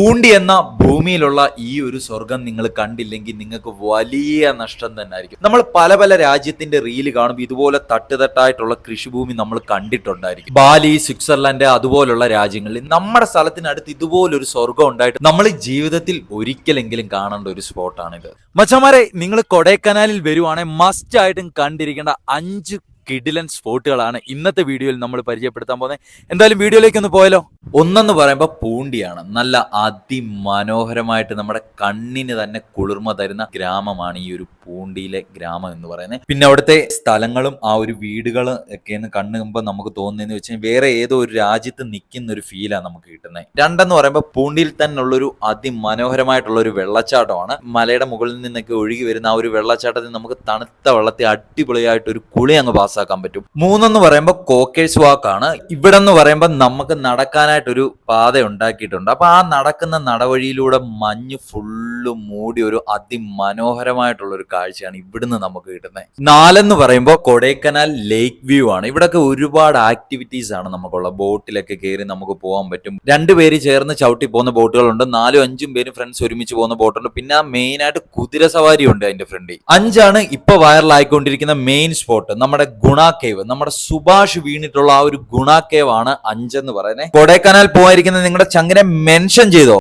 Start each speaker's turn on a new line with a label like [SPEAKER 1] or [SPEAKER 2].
[SPEAKER 1] പൂണ്ടി എന്ന ഭൂമിയിലുള്ള ഈ ഒരു സ്വർഗം നിങ്ങൾ കണ്ടില്ലെങ്കിൽ നിങ്ങൾക്ക് വലിയ നഷ്ടം തന്നെ ആയിരിക്കും. നമ്മൾ പല പല രാജ്യത്തിന്റെ റീൽ കാണുമ്പോൾ ഇതുപോലെ തട്ടുതട്ടായിട്ടുള്ള കൃഷിഭൂമി നമ്മൾ കണ്ടിട്ടുണ്ടായിരിക്കും. ബാലി സ്വിറ്റ്സർലൻഡ് അതുപോലുള്ള രാജ്യങ്ങളിൽ നമ്മുടെ സ്ഥലത്തിനടുത്ത് ഇതുപോലൊരു സ്വർഗം ഉണ്ടായിട്ട് നമ്മൾ ജീവിതത്തിൽ ഒരിക്കലെങ്കിലും കാണേണ്ട ഒരു സ്പോട്ടാണിത് മച്ചമാരെ നിങ്ങൾ കൊടൈക്കനാലിൽ വരുവാണെങ്കിൽ മസ്റ്റ് ആയിട്ടും കണ്ടിരിക്കേണ്ട അഞ്ച് കിഡിലൻ സ്പോട്ടുകളാണ് ഇന്നത്തെ വീഡിയോയിൽ നമ്മൾ പരിചയപ്പെടുത്താൻ പോകുന്നത്. എന്തായാലും വീഡിയോയിലേക്ക് ഒന്ന് പോയാലോ? ഒന്നെന്ന് പറയുമ്പോൾ പൂണ്ടിയാണ്. നല്ല അതിമനോഹരമായിട്ട് നമ്മുടെ കണ്ണിന് തന്നെ കുളിർമ തരുന്ന ഗ്രാമമാണ് ഈ ഒരു പൂണ്ടിയിലെ ഗ്രാമം എന്ന് പറയുന്നത്. പിന്നെ അവിടുത്തെ സ്ഥലങ്ങളും ആ ഒരു വീടുകളും ഒക്കെ എന്ന് കണ്ണുമ്പോൾ നമുക്ക് തോന്നുന്നതെന്ന് വെച്ചാൽ വേറെ ഏതോ ഒരു രാജ്യത്ത് നിൽക്കുന്ന ഒരു ഫീലാണ് നമുക്ക് കിട്ടുന്നത്. രണ്ടെന്ന് പറയുമ്പോൾ പൂണ്ടിയിൽ തന്നെ ഉള്ളൊരു അതിമനോഹരമായിട്ടുള്ള ഒരു വെള്ളച്ചാട്ടമാണ്. മലയുടെ മുകളിൽ നിന്നൊക്കെ ഒഴുകി വരുന്ന ആ ഒരു വെള്ളച്ചാട്ടത്തിൽ നമുക്ക് തണുത്ത വെള്ളത്തെ അടിപൊളിയായിട്ട് ഒരു കുളി അങ്ങ് പാസ്സാക്കാൻ പറ്റും. മൂന്നെന്ന് പറയുമ്പോൾ കോക്കേഴ്സ് വാക്കാണ്. ഇവിടെ എന്ന് പറയുമ്പോൾ നമുക്ക് നടക്കാനായിട്ടൊരു പാത ഉണ്ടാക്കിയിട്ടുണ്ട്. അപ്പൊ ആ നടക്കുന്ന നടവഴിയിലൂടെ മഞ്ഞ് ഫുള്ള് മൂടി ഒരു അതിമനോഹരമായിട്ടുള്ള ഒരു കാഴ്ചയാണ് ഇവിടുന്ന് നമുക്ക് കിട്ടുന്നത്. നാലെന്ന് പറയുമ്പോൾ കൊടൈക്കനാൽ ലേക്ക് വ്യൂ ആണ്. ഇവിടൊക്കെ ഒരുപാട് ആക്ടിവിറ്റീസ് ആണ് നമുക്കുള്ള ബോട്ടിലൊക്കെ കയറി നമുക്ക് പോകാൻ പറ്റും. രണ്ടുപേര് ചേർന്ന് ചവിട്ടി പോകുന്ന ബോട്ടുകളുണ്ട്. നാലും അഞ്ചും പേര് ഫ്രണ്ട്സ് ഒരുമിച്ച് പോകുന്ന ബോട്ടുണ്ട്. പിന്നെ മെയിൻ ആയിട്ട് കുതിര സവാരി ഉണ്ട് അതിന്റെ ഫ്രണ്ടിൽ. അഞ്ചാണ് ഇപ്പൊ വൈറലായിക്കൊണ്ടിരിക്കുന്ന മെയിൻ സ്പോട്ട് നമ്മുടെ ഗുണ കേവ് നമ്മുടെ സുഭാഷ് വീണിട്ടുള്ള ആ ഒരു ഗുണാക്കേവ് കേവ് ആണ് അഞ്ചെന്ന് പറയുന്നത് കൊടൈക്കനാൽ പോയിരിക്കുന്ന നിങ്ങളുടെ ചങ്കിനെ മെൻഷൻ ചെയ്തോ?